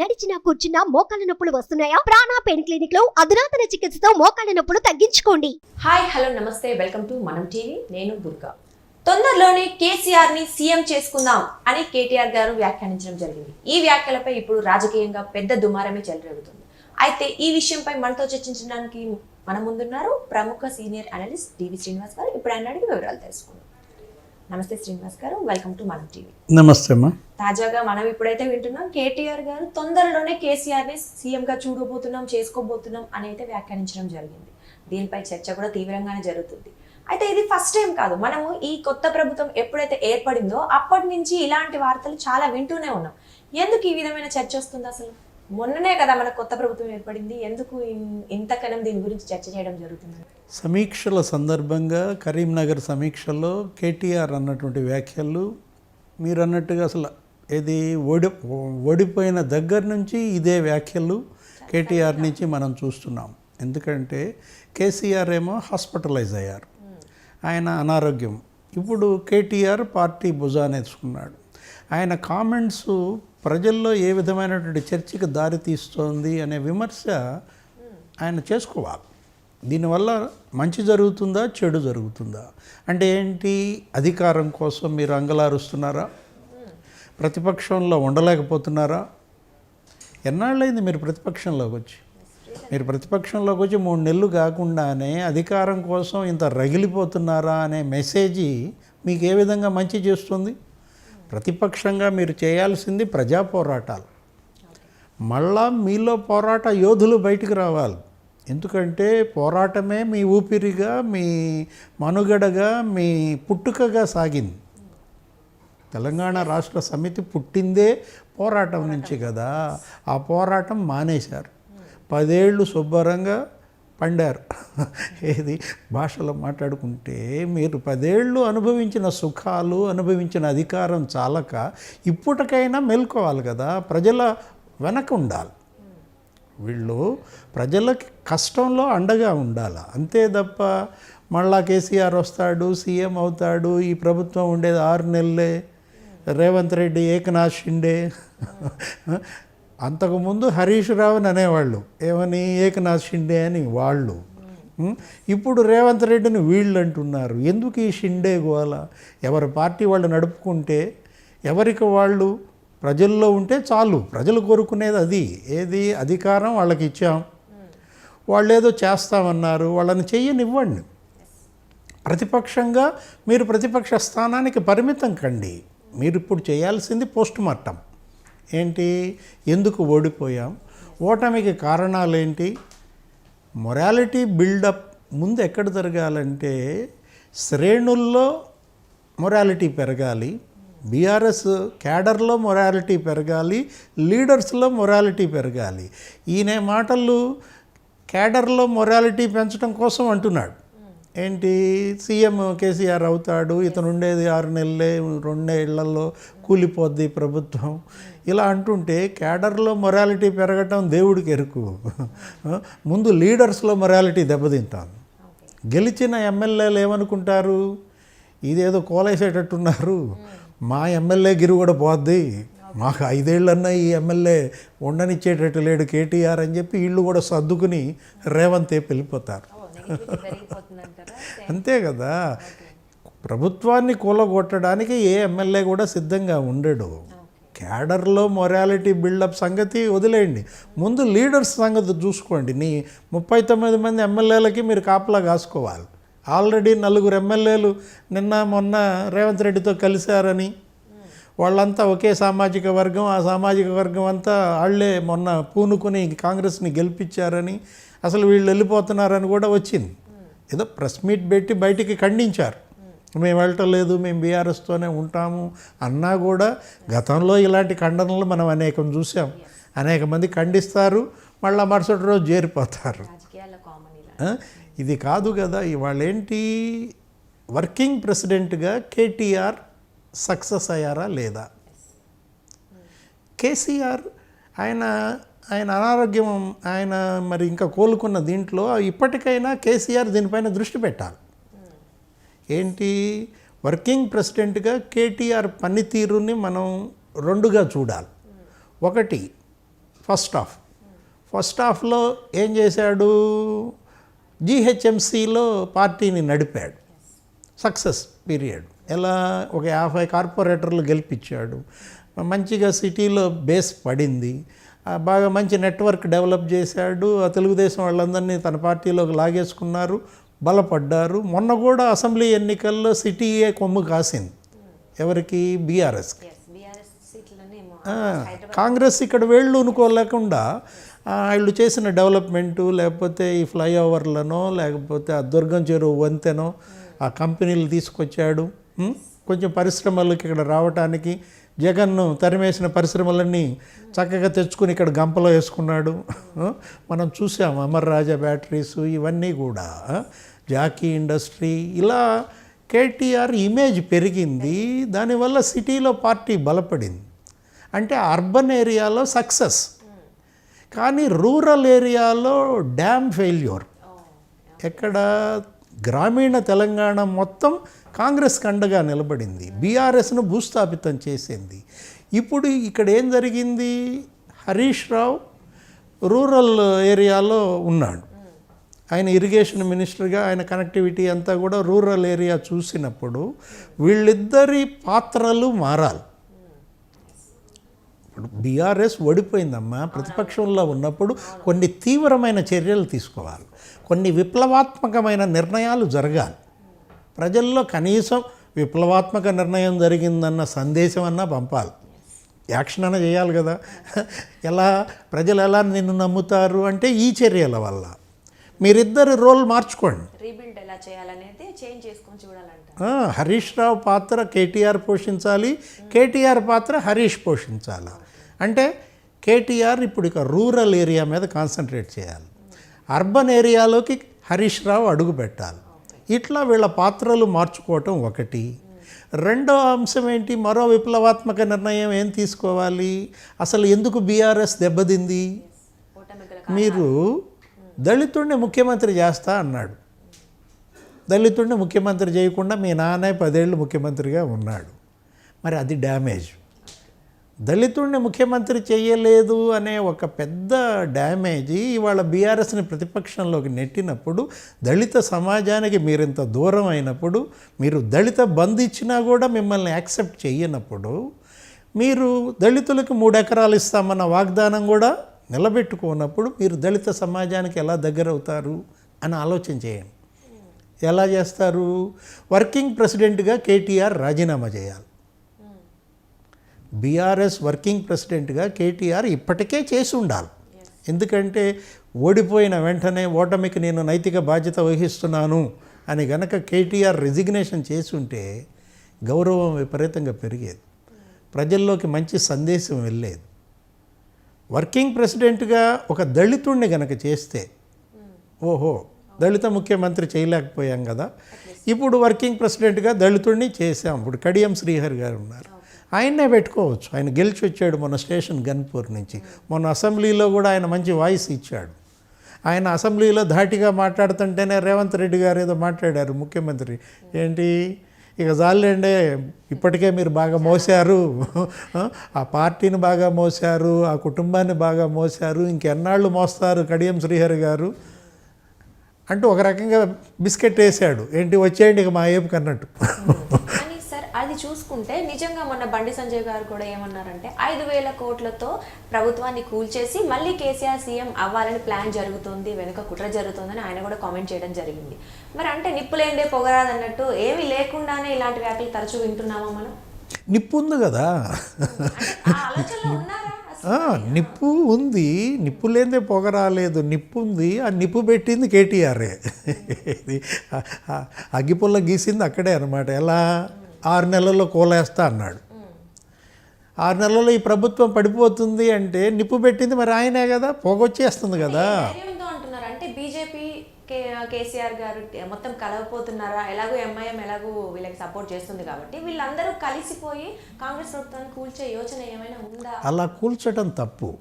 నడిచినా కూర్చున్నా మోకాళ్ళ నొప్పులు వస్తున్నాయా? ప్రాణా పెయిన్ క్లినిక్లో అధునాతన చికిత్సతో మోకాళ్ళ నొప్పులు తగ్గించుకోండి. హాయ్ హలో నమస్తే. Welcome to Manam TV. నేను దుర్గా. తొందరలోనే కేసీఆర్ని సీఎం చేసుకుందాం అని కేటీఆర్ గారు వ్యాఖ్యానించడం జరిగింది. ఈ వ్యాఖ్యలపై ఇప్పుడు రాజకీయంగా పెద్ద దుమారమే చెలరేగుతుంది. అయితే ఈ విషయంపై మనతో చర్చించడానికి మన ముందున్నారు ప్రముఖ సీనియర్ అనలిస్ట్ డివి శ్రీనివాస్ గారు. ఇప్పుడు ఆయన అడిగి వివరాలు తెలుసుకుందాం. నమస్తే శ్రీనివాస్ గారు వెల్కమ్ టు మనం టీవీ నమస్తే అమ్మా. తాజాగా మనం ఇప్పుడైతే వింటున్నాం కేటీఆర్ గారు తొందరలోనే కేసీఆర్ని సీఎం గా చూడబోతున్నాం చేసుకోబోతున్నాం అని అయితే వ్యాఖ్యానించడం జరిగింది. దీనిపై చర్చ కూడా తీవ్రంగానే జరుగుతుంది. అయితే ఇది ఫస్ట్ టైం కాదు. మనము ఈ కొత్త ప్రభుత్వం ఎప్పుడైతే ఏర్పడిందో అప్పటి నుంచి ఇలాంటి వార్తలు చాలా వింటూనే ఉన్నాం. ఎందుకు ఈ విధమైన చర్చ వస్తుంది అసలు? మొన్ననే కదా మన కొత్త ప్రభుత్వం ఏర్పడింది. ఎందుకు ఇంతకనం దీని గురించి చర్చ చేయడం జరుగుతుంది? సమీక్షల సందర్భంగా కరీంనగర్ సమీక్షలో కేటీఆర్ అన్నటువంటి వ్యాఖ్యలు మీరు అన్నట్టుగా అసలు ఇది ఓడి ఓడిపోయిన దగ్గర నుంచి ఇదే వ్యాఖ్యలు కేటీఆర్ నుంచి మనం చూస్తున్నాం. ఎందుకంటే కేసీఆర్ ఏమో హాస్పిటలైజ్ అయ్యారు. ఆయన అనారోగ్యం. ఇప్పుడు కేటీఆర్ పార్టీ భుజానేసుకున్నాడు ఆయన కామెంట్స్ ప్రజల్లో ఏ విధమైనటువంటి చర్చకు దారి తీస్తోంది అనే విమర్శ ఆయన చేసుకోవాలి. దీనివల్ల మంచి జరుగుతుందా చెడు జరుగుతుందా? అంటే ఏంటి? అధికారం కోసం మీరు అంగలారుస్తున్నారా? ప్రతిపక్షంలో ఉండలేకపోతున్నారా? ఎన్నాళ్ళైంది మీరు ప్రతిపక్షంలోకి వచ్చి? మీరు ప్రతిపక్షంలోకి వచ్చి మూడు నెలలు కాకుండానే అధికారం కోసం ఇంత రగిలిపోతున్నారా అనే మెసేజ్ మీకు ఏ విధంగా మంచి చేస్తుంది? ప్రతిపక్షంగా మీరు చేయాల్సింది ప్రజా పోరాటాలు. మళ్ళా మీలో పోరాట యోధులు బయటికి రావాలి. ఎందుకంటే పోరాటమే మీ ఊపిరిగా మీ మనుగడగా మీ పుట్టుకగా సాగింది. తెలంగాణ రాష్ట్ర సమితి పుట్టిందే పోరాటం నుంచి కదా. ఆ పోరాటం మానేశారు. పదేళ్ళు శుభ్రంగా పండారు. ఏది? భాషలో మాట్లాడుకుంటే మీరు పదేళ్ళు అనుభవించిన సుఖాలు అనుభవించిన అధికారం చాలక ఇప్పటికైనా మేల్కోవాలి కదా. ప్రజల వెనక ఉండాలి. వీళ్ళు ప్రజలకి కష్టంలో అండగా ఉండాలి? అంతే తప్ప మళ్ళా కేసీఆర్ వస్తాడు సీఎం అవుతాడు ఈ ప్రభుత్వం ఉండేది ఆరు నెలలే. రేవంత్ రెడ్డి ఏకనాథ్ షిండే. అంతకుముందు హరీష్ రావుని అనేవాళ్ళు. ఏమని? ఏకనాథ్ షిండే అని వాళ్ళు. ఇప్పుడు రేవంత్ రెడ్డిని వీళ్ళు అంటున్నారు. ఎందుకు ఈ షిండే గోల? ఎవరి పార్టీ వాళ్ళు నడుపుకుంటే ఎవరికి వాళ్ళు ప్రజల్లో ఉంటే చాలు. ప్రజలు కోరుకునేది అది. ఏది అధికారం వాళ్ళకి ఇచ్చాం. వాళ్ళు ఏదో చేస్తామన్నారు. వాళ్ళని చెయ్యనివ్వండి. ప్రతిపక్షంగా మీరు ప్రతిపక్ష స్థానానికి పరిమితం కండి. మీరు ఇప్పుడు చేయాల్సింది పోస్ట్ మార్టం. ఏంటి? ఎందుకు ఓడిపోయాం? ఓటమికి కారణాలు ఏంటి మొరాలిటీ బిల్డప్ ముందు ఎక్కడ జరగాలంటే శ్రేణుల్లో మొరాలిటీ పెరగాలి. బీఆర్ఎస్ క్యాడర్లో మొరాలిటీ పెరగాలి లీడర్స్లో మొరాలిటీ పెరగాలి. ఈయన మాటలు క్యాడర్లో మొరాలిటీ పెంచడం కోసం అంటున్నాడు. ఏంటి? సీఎం కేసీఆర్ అవుతాడు ఇతను ఉండేది ఆరు నెలలే రెండేళ్ళలో కూలిపోద్ది ప్రభుత్వం. ఇలా అంటుంటే క్యాడర్లో మొరాలిటీ పెరగటం దేవుడికి ఎరుకు ముందు లీడర్స్లో మొరాలిటీ దెబ్బతింటాను గెలిచిన ఎమ్మెల్యేలు ఏమనుకుంటారు? ఇదేదో కోలేసేటట్టున్నారు. మా ఎమ్మెల్యే గిరి కూడా పోద్ది. మాకు ఐదేళ్ళన్నా ఈ ఎమ్మెల్యే ఉండనిచ్చేటట్టు లేడు కేటీఆర్ అని చెప్పి వీళ్ళు కూడా సర్దుకుని రేవంతే వెళ్ళిపోతారు అంతే కదా. ప్రభుత్వాన్ని కూలగొట్టడానికి ఏ ఎమ్మెల్యే కూడా సిద్ధంగా ఉండడు. క్యాడర్లో మొరాలిటీ బిల్డప్ సంగతి వదిలేయండి. ముందు లీడర్స్ సంగతి చూసుకోండి. నీ ముప్పై తొమ్మిది మంది ఎమ్మెల్యేలకి మీరు కాపలా కాసుకోవాలి. ఆల్రెడీ నలుగురు ఎమ్మెల్యేలు నిన్న మొన్న రేవంత్ రెడ్డితో కలిశారని. వాళ్ళంతా ఒకే సామాజిక వర్గం ఆ సామాజిక వర్గం అంతా వాళ్ళే మొన్న పూనుకుని కాంగ్రెస్ని గెలిపించారని అసలు వీళ్ళు వెళ్ళిపోతున్నారని కూడా వచ్చింది. ఏదో ప్రెస్ మీట్ పెట్టి బయటికి ఖండించారు. మేము వెళ్ళటం లేదు మేము బీఆర్ఎస్తోనే ఉంటాము అన్నా కూడా గతంలో ఇలాంటి ఖండనలు మనం అనేకం చూసాం. అనేక మంది ఖండిస్తారు మళ్ళీ మరుసటి రోజు చేరిపోతారు ఇది కాదు కదా ఇవాళ ఏంటి వర్కింగ్ ప్రెసిడెంట్గా కేటీఆర్ సక్సెస్ అయ్యారా లేదా? కేసీఆర్ ఆయన ఆయన అనారోగ్యం ఆయన మరి ఇంకా కోలుకున్న దీంట్లో ఇప్పటికైనా కేసీఆర్ దీనిపైన దృష్టి పెట్టాలి. ఏంటి? వర్కింగ్ ప్రెసిడెంట్గా కేటీఆర్ పనితీరుని మనం రెండుగా చూడాలి. ఒకటి ఫస్ట్ హాఫ్. ఫస్ట్ హాఫ్లో ఏం చేశాడు? జీహెచ్ఎంసీలో పార్టీని నడిపాడు. Success period. ఎలా ఒక యాభై కార్పొరేటర్లు గెలిపించాడు. మంచిగా సిటీలో బేస్ పడింది. బాగా మంచి నెట్వర్క్ డెవలప్ చేశాడు. ఆ తెలుగుదేశం వాళ్ళందరినీ తన పార్టీలోకి లాగేసుకున్నారు. బలపడ్డారు. మొన్న కూడా అసెంబ్లీ ఎన్నికల్లో సిటీయే కొమ్ము కాసింది. ఎవరికి? బీఆర్ఎస్కి. కాంగ్రెస్ ఇక్కడ వేళ్ళు ఉనుకోలేకుండా ఆ, వీళ్ళు చేసిన డెవలప్మెంటు లేకపోతే ఈ ఫ్లైఓవర్లనో లేకపోతే ఆ దుర్గం చెరువు వంతెనో ఆ కంపెనీలు తీసుకొచ్చాడు. కొంచెం పరిశ్రమలకు ఇక్కడ రావటానికి జగన్ను తరిమేసిన పరిశ్రమలన్నీ చక్కగా తెచ్చుకుని ఇక్కడ గంపలో వేసుకున్నాడు. మనం చూసాం అమర్ రాజా బ్యాటరీస్ ఇవన్నీ కూడా. జాకీ ఇండస్ట్రీ ఇలా కేటీఆర్ ఇమేజ్ పెరిగింది. దానివల్ల సిటీలో పార్టీ బలపడింది. అంటే అర్బన్ ఏరియాలో సక్సెస్. కానీ రూరల్ ఏరియాలో డ్యామ్ ఫెయిల్యూర్. ఎక్కడ గ్రామీణ తెలంగాణ మొత్తం కాంగ్రెస్ కండగా నిలబడింది. బీఆర్ఎస్ను భూస్థాపితం చేసింది. ఇప్పుడు ఇక్కడ ఏం జరిగింది? హరీష్ రావు రూరల్ ఏరియాలో ఉన్నాడు. ఆయన ఇరిగేషన్ మినిస్టర్గా ఆయన కనెక్టివిటీ అంతా కూడా రూరల్ ఏరియా చూసినప్పుడు వీళ్ళిద్దరి పాత్రలు మారాలి. ఇప్పుడు బీఆర్ఎస్ ఓడిపోయిందమ్మా. ప్రతిపక్షంలో ఉన్నప్పుడు కొన్ని తీవ్రమైన చర్యలు తీసుకోవాలి. కొన్ని విప్లవాత్మకమైన నిర్ణయాలు జరగాలి. ప్రజల్లో కనీసం విప్లవాత్మక నిర్ణయం జరిగిందన్న సందేశం అన్నా పంపాలి. యాక్షన్ అన్న చేయాలి కదా. ఎలా? ప్రజలు ఎలా నిన్ను నమ్ముతారు అంటే ఈ చర్యల వల్ల. మీరిద్దరు రోల్ మార్చుకోండి. రీబిల్డ్ ఎలా చేయాలనేది చేంజ్ చేసుకొని చూడాలంట. హరీష్ రావు పాత్ర కేటీఆర్ పోషించాలి కేటీఆర్ పాత్ర హరీష్ పోషించాలి. అంటే కేటీఆర్ ఇప్పుడు ఇక రూరల్ ఏరియా మీద కాన్సన్ట్రేట్ చేయాలి. అర్బన్ ఏరియాలోకి హరీష్ రావు అడుగు పెట్టాలి. ఇట్లా వీళ్ళ పాత్రలు మార్చుకోవటం ఒకటి. రెండో అంశం ఏంటి? మరో విప్లవాత్మక నిర్ణయం ఏం తీసుకోవాలి? అసలు ఎందుకు బీఆర్ఎస్ దెబ్బతింది? మీరు దళితుడిని ముఖ్యమంత్రి చేస్తా అన్నాడు. దళితుడిని ముఖ్యమంత్రి చేయకుండా మీ నాన్నే పదేళ్ళు ముఖ్యమంత్రిగా ఉన్నాడు. మరి అది డ్యామేజ్. దళితుడిని ముఖ్యమంత్రి చేయలేదు అనే ఒక పెద్ద డ్యామేజీ ఇవాళ బీఆర్ఎస్ని ప్రతిపక్షంలోకి నెట్టినప్పుడు దళిత సమాజానికి మీరు ఇంత దూరం అయినప్పుడు మీరు దళిత బంద్ ఇచ్చినా కూడా మిమ్మల్ని యాక్సెప్ట్ చేయనప్పుడు మీరు దళితులకు మూడు ఎకరాలు ఇస్తామన్న వాగ్దానం కూడా నిలబెట్టుకున్నప్పుడు మీరు దళిత సమాజానికి ఎలా దగ్గర అవుతారు అని ఆలోచన చేయండి. ఎలా చేస్తారు? వర్కింగ్ ప్రెసిడెంట్గా కేటీఆర్ రాజీనామా చేయాలి. బీఆర్ఎస్ వర్కింగ్ ప్రెసిడెంట్గా కేటీఆర్ ఇప్పటికే చేసి ఉండాలి. ఎందుకంటే ఓడిపోయిన వెంటనే ఓటమికి నేను నైతిక బాధ్యత వహిస్తున్నాను అని గనక కేటీఆర్ రెజిగ్నేషన్ చేసి ఉంటే గౌరవం విపరీతంగా పెరిగేది. ప్రజల్లోకి మంచి సందేశం వెళ్ళేది. వర్కింగ్ ప్రెసిడెంట్గా ఒక దళితుడిని గనక చేస్తే ఓహో దళిత ముఖ్యమంత్రి చేయలేకపోయాం కదా. ఇప్పుడు వర్కింగ్ ప్రెసిడెంట్గా దళితుడిని చేసాం ఇప్పుడు కడియం శ్రీహరి గారు ఉన్నారు. ఆయన్నే పెట్టుకోవచ్చు. ఆయన గెలిచి వచ్చాడు మొన్న స్టేషన్ గన్పూర్ నుంచి. మొన్న అసెంబ్లీలో కూడా ఆయన మంచి వాయిస్ ఇచ్చాడు. ఆయన అసెంబ్లీలో ధాటిగా మాట్లాడుతుంటేనే రేవంత్ రెడ్డి గారు ఏదో మాట్లాడారు ముఖ్యమంత్రి. ఏంటి? ఇక చాలండి ఇప్పటికే మీరు బాగా మోసారు ఆ పార్టీని బాగా మోసారు ఆ కుటుంబాన్ని బాగా మోసారు ఇంకెన్నాళ్ళు మోస్తారు కడియం శ్రీహరి గారు. అంటూ ఒక రకంగా బిస్కెట్ వేసాడు. ఏంటి వచ్చేయండి ఇక మా ఏపు కన్నట్టు. అది చూసుకుంటే నిజంగా మొన్న బండి సంజయ్ గారు కూడా ఏమన్నారంటే ఐదు వేల కోట్లతో ప్రభుత్వాన్ని కూల్చేసి మళ్ళీ కేసీఆర్ సీఎం అవ్వాలని ప్లాన్ జరుగుతుంది వెనుక కుట్ర జరుగుతుందని ఆయన కూడా కామెంట్ చేయడం జరిగింది. మరి అంటే నిప్పులేందే పొగరాదన్నట్టు ఏమీ లేకుండానే ఇలాంటి వ్యాఖ్యలు తరచూ వింటున్నామా మనం? నిప్పు ఉంది కదా. నిప్పు ఉంది. నిప్పు లేదే పొగ రాలేదు నిప్పు ఉంది. ఆ నిప్పు పెట్టింది ఆ అగ్గిపుల్ల గీసింది అక్కడే అనమాట ఎలా? ఆరు నెలల్లో కూలేస్తా అన్నాడు. ఆరు నెలల్లో ఈ ప్రభుత్వం పడిపోతుంది అంటే నిప్పు పెట్టింది మరి ఆయనే కదా? పొగొచ్చేస్తుంది కదా? అంటే బీజేపీ కేసీఆర్ గారు మొత్తం కలవపోతున్నారా? ఎలాగో ఎంఐఎం ఎలాగో వీళ్ళకి సపోర్ట్ చేస్తుంది కాబట్టి వీళ్ళందరూ కలిసిపోయి కాంగ్రెస్ ప్రభుత్వాన్ని కూల్చే యోచన ఏమైనా ఉందా? అలా కూల్చడం తప్పు.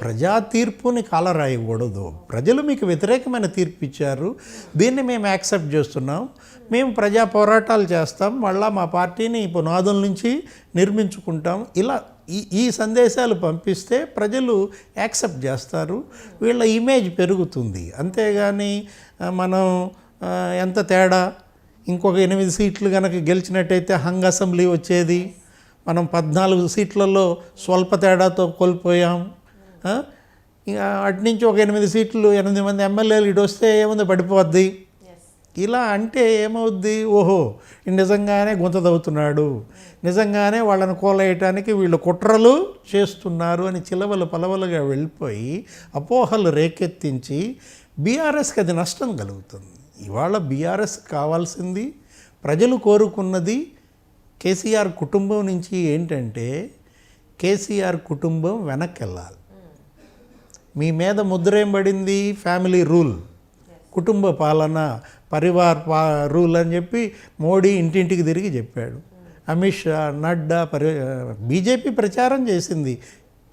ప్రజా తీర్పుని కాలరాయకూడదు. ప్రజలు మీకు వ్యతిరేకమైన తీర్పు ఇచ్చారు. దీన్ని మేము యాక్సెప్ట్ చేస్తున్నాం. మేము ప్రజా పోరాటాలు చేస్తాం. మళ్ళా మా పార్టీని పునాదుల నుంచి నిర్మించుకుంటాం. ఇలా ఈ ఈ సందేశాలు పంపిస్తే ప్రజలు యాక్సెప్ట్ చేస్తారు వీళ్ళ ఇమేజ్ పెరుగుతుంది. అంతేగాని మనం ఎంత తేడా? ఇంకొక ఎనిమిది సీట్లు కనుక గెలిచినట్టయితే హంగ్ అసెంబ్లీ వచ్చేది. మనం పద్నాలుగు సీట్లలో స్వల్ప తేడాతో కోల్పోయాం. ఇక అటు నుంచి ఒక ఎనిమిది సీట్లు ఎనిమిది మంది ఎమ్మెల్యేలు ఇటు వస్తే ఏముంది? పడిపోద్ది. ఇలా అంటే ఏమవుద్ది? ఓహో నిజంగానే గుంతదవుతున్నాడు. నిజంగానే వాళ్ళని కోలేయటానికి వీళ్ళు కుట్రలు చేస్తున్నారు అని చిలవలు పలవలుగా వెళ్ళిపోయి అపోహలు రేకెత్తించి బీఆర్ఎస్కి అది నష్టం కలుగుతుంది. ఇవాళ బీఆర్ఎస్ కావాల్సింది ప్రజలు కోరుకున్నది కేసీఆర్ కుటుంబం నుంచి ఏంటంటే కేసీఆర్ కుటుంబం వెనక్కి వెళ్ళాలి మీ మీద ముద్ర ఏం పడింది? Family rule. కుటుంబ పాలన. పరివార్ రూల్ అని చెప్పి మోడీ ఇంటింటికి తిరిగి చెప్పాడు. అమిత్ షా నడ్డా పరి బీజేపీ ప్రచారం చేసింది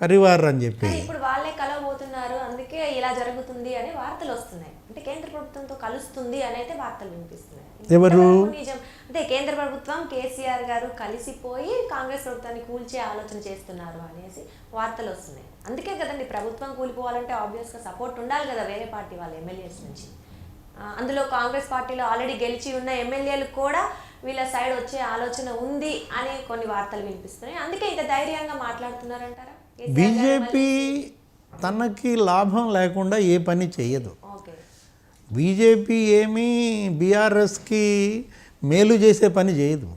పరివార్ అని చెప్పి. ఇప్పుడు వాళ్ళే కలవబోతున్నారు అందుకే ఇలా జరుగుతుంది అనే వార్తలు వస్తున్నాయి. అంటే కేంద్ర ప్రభుత్వంతో కలుస్తుంది అని అయితే వార్తలు వినిపిస్తున్నాయి. ఎవరు? నిజం. అంటే కేంద్ర ప్రభుత్వం కేసీఆర్ గారు కలిసిపోయి కాంగ్రెస్ ప్రభుత్వాన్ని కూల్చే ఆలోచన చేస్తున్నారు అనేసి వార్తలు వస్తున్నాయి. అందుకే కదండి ప్రభుత్వం కూలిపోవాలంటే ఆబ్వియస్గా సపోర్ట్ ఉండాలి కదా వేరే పార్టీ వాళ్ళ ఎమ్మెల్యేస్ నుంచి. అందులో కాంగ్రెస్ పార్టీలో ఆల్రెడీ గెలిచి ఉన్న ఎమ్మెల్యేలు కూడా వీళ్ళ సైడ్ వచ్చే ఆలోచన ఉంది అని కొన్ని వార్తలు వినిపిస్తున్నాయి. అందుకే ఇంత ధైర్యంగా మాట్లాడుతున్నారంటారా? బీజేపీ తనకి లాభం లేకుండా ఏ పని చేయదు. బీజేపీ ఏమీ బీఆర్ఎస్కి మేలు చేసే పని చేయదు.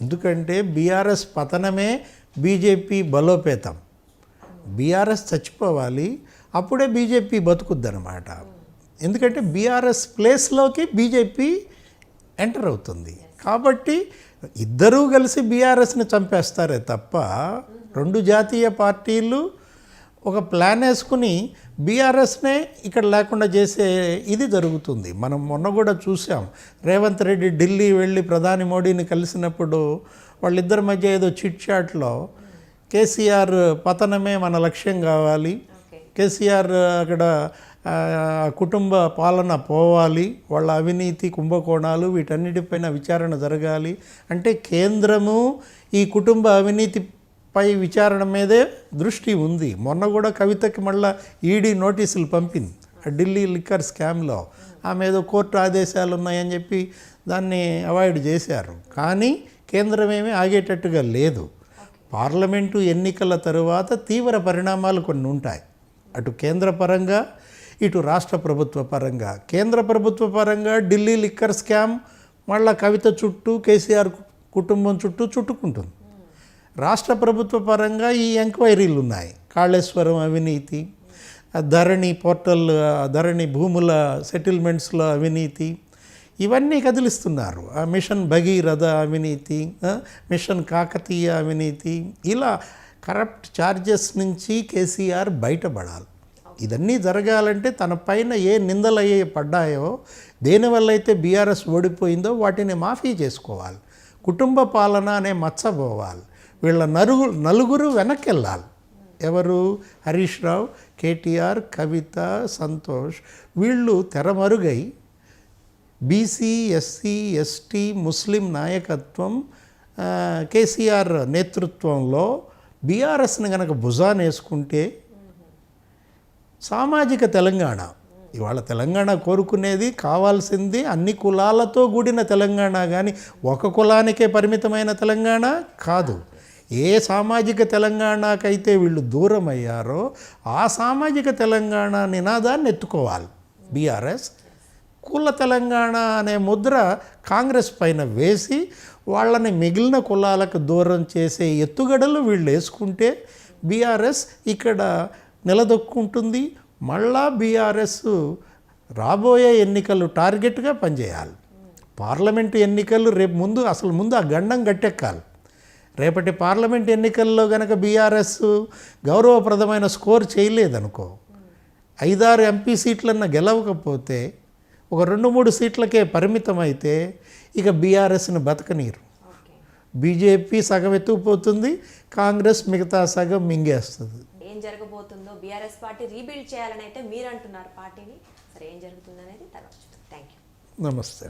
ఎందుకంటే బీఆర్ఎస్ పతనమే బీజేపీ బలోపేతం. బీఆర్ఎస్ చచ్చిపోవాలి అప్పుడే బీజేపీ బతుకుద్దనమాట ఎందుకంటే బీఆర్ఎస్ ప్లేస్లోకి బీజేపీ ఎంటర్ అవుతుంది. కాబట్టి ఇద్దరూ కలిసి బీఆర్ఎస్ని చంపేస్తారే తప్ప రెండు జాతీయ పార్టీలు ఒక ప్లాన్ వేసుకుని బీఆర్ఎస్నే ఇక్కడ లేకుండా చేసే ఇది జరుగుతుంది. మనం మొన్న కూడా చూసాం. రేవంత్ రెడ్డి ఢిల్లీ వెళ్ళి ప్రధాని మోడీని కలిసినప్పుడు వాళ్ళిద్దరి మధ్య ఏదో చిట్ చాట్లో కేసీఆర్ పతనమే మన లక్ష్యం కావాలి. కేసీఆర్ అక్కడ కుటుంబ పాలన పోవాలి వాళ్ళ అవినీతి కుంభకోణాలు వీటన్నిటిపైన విచారణ జరగాలి. అంటే కేంద్రము ఈ కుటుంబ అవినీతిపై విచారణ మీదే దృష్టి ఉంది. మొన్న కూడా కవితకి మళ్ళా ఈడీ నోటీసులు పంపింది. ఆ ఢిల్లీ లిక్కర్ స్కామ్లో ఆమె ఏదో కోర్టు ఆదేశాలు ఉన్నాయని చెప్పి దాన్ని అవాయిడ్ చేశారు. కానీ కేంద్రం ఏమీ ఆగేటట్టుగా లేదు. పార్లమెంటు ఎన్నికల తరువాత తీవ్ర పరిణామాలు కొన్ని ఉంటాయి. అటు కేంద్ర పరంగా ఇటు రాష్ట్ర ప్రభుత్వ పరంగా. కేంద్ర ప్రభుత్వ పరంగా ఢిల్లీ లిక్కర్ స్కామ్ మళ్ళా కవిత చుట్టూ కేసీఆర్ కుటుంబం చుట్టూ చుట్టుకుంటుంది. రాష్ట్ర ప్రభుత్వ పరంగా ఈ ఎంక్వైరీలు ఉన్నాయి కాళేశ్వరం అవినీతి ఆ ధరణి పోర్టల్ ధరణి భూముల సెటిల్మెంట్స్లో అవినీతి ఇవన్నీ కదిలిస్తున్నారు. ఆ మిషన్ భగీరథ అవినీతి మిషన్ కాకతీయ అవినీతి ఇలా కరప్ట్ ఛార్జెస్ నుంచి కేసీఆర్ బయటపడాలి. ఇదన్నీ జరగాలంటే తన పైన ఏ నిందలు అయ్యే పడ్డాయో దేనివల్ల అయితే బీఆర్ఎస్ ఓడిపోయిందో వాటిని మాఫీ చేసుకోవాలి. కుటుంబ పాలన అనే మచ్చబోవాలి. వీళ్ళ నరుగు నలుగురు వెనక్కి వెళ్ళాలి ఎవరు? హరీష్ రావు కేటీఆర్ కవిత సంతోష్. వీళ్ళు తెరమరుగై బీసీ ఎస్సీ ఎస్టీ ముస్లిం నాయకత్వం కేసీఆర్ నేతృత్వంలో బీఆర్ఎస్ని కనుక భుజాన్ వేసుకుంటే సామాజిక తెలంగాణ. ఇవాళ తెలంగాణ కోరుకునేది కావాల్సింది అన్ని కులాలతో కూడిన తెలంగాణ కానీ ఒక కులానికే పరిమితమైన తెలంగాణ కాదు. ఏ సామాజిక తెలంగాణకైతే వీళ్ళు దూరం అయ్యారో ఆ సామాజిక తెలంగాణ నినాదాన్ని ఎత్తుకోవాలి. బీఆర్ఎస్ కుల తెలంగాణ అనే ముద్ర కాంగ్రెస్ పైన వేసి వాళ్ళని మిగిలిన కులాలకు దూరం చేసే ఎత్తుగడలు వీళ్ళు వేసుకుంటే బీఆర్ఎస్ ఇక్కడ నిలదొక్కుంటుంది. మళ్ళా బీఆర్ఎస్ రాబోయే ఎన్నికలు టార్గెట్గా పనిచేయాలి. పార్లమెంటు ఎన్నికలు రేపు ముందు అసలు ముందు ఆ గండం గట్టెక్కాలి. రేపటి పార్లమెంట్ ఎన్నికల్లో గనక బీఆర్ఎస్ గౌరవప్రదమైన స్కోర్ చేయలేదనుకో ఐదారు ఎంపీ సీట్లన్న గెలవకపోతే ఒక రెండు మూడు సీట్లకే పరిమితం అయితే ఇక బీఆర్ఎస్ని బతకనీరు. బీజేపీ సగం ఎత్తుకుపోతుంది కాంగ్రెస్ మిగతా సగం మింగేస్తుంది. ఏం జరగబోతుందో బీఆర్ఎస్ పార్టీ రీబిల్డ్ చేయాలని అయితే మీరు అంటున్నారు. పార్టీని సరే ఏం జరుగుతుందనేది తర్వాత చూద్దాం. థ్యాంక్ యూ నమస్తే